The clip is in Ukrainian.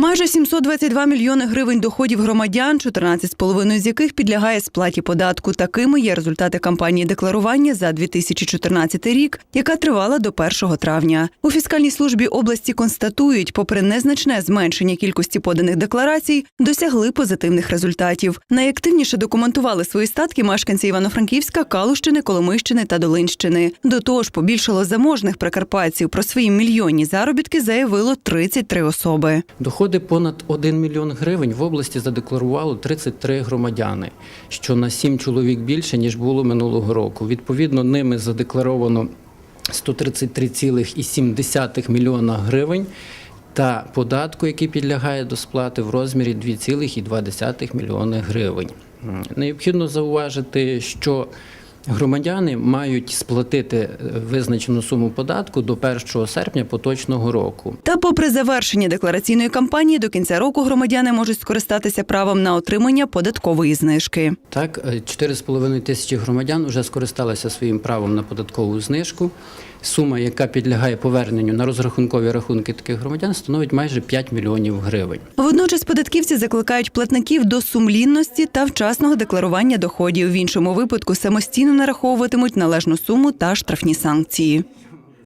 Майже 722 мільйони гривень доходів громадян, 14,5 з яких підлягає сплаті податку. Такими є результати кампанії декларування за 2014 рік, яка тривала до 1 травня. У фіскальній службі області констатують, попри незначне зменшення кількості поданих декларацій, досягли позитивних результатів. Найактивніше документували свої статки мешканці Івано-Франківська, Калущини, Коломийщини та Долинщини. До того ж, побільшало заможних прикарпатців. Про свої мільйонні заробітки заявило 33 особи. Доходи понад 1 мільйон гривень в області задекларувало 33 громадяни, що на 7 чоловік більше, ніж було минулого року. Відповідно, ними задекларовано 133,7 мільйона гривень та податку, який підлягає до сплати в розмірі 2,2 мільйони гривень. Необхідно зауважити, що Громадяни мають сплатити е, визначену суму податку до 1 серпня поточного року. Та, попри завершення деклараційної кампанії, до кінця року громадяни можуть скористатися правом на отримання податкової знижки. Так, е, 4,5 тисячі громадян вже скористалися своїм правом на податкову знижку. Сума, яка підлягає поверненню на розрахункові рахунки таких громадян, становить майже 5 мільйонів гривень. Водночас податківці закликають платників до сумлінності та вчасного декларування доходів. В іншому випадку самостійно нараховуватимуть належну суму та штрафні санкції.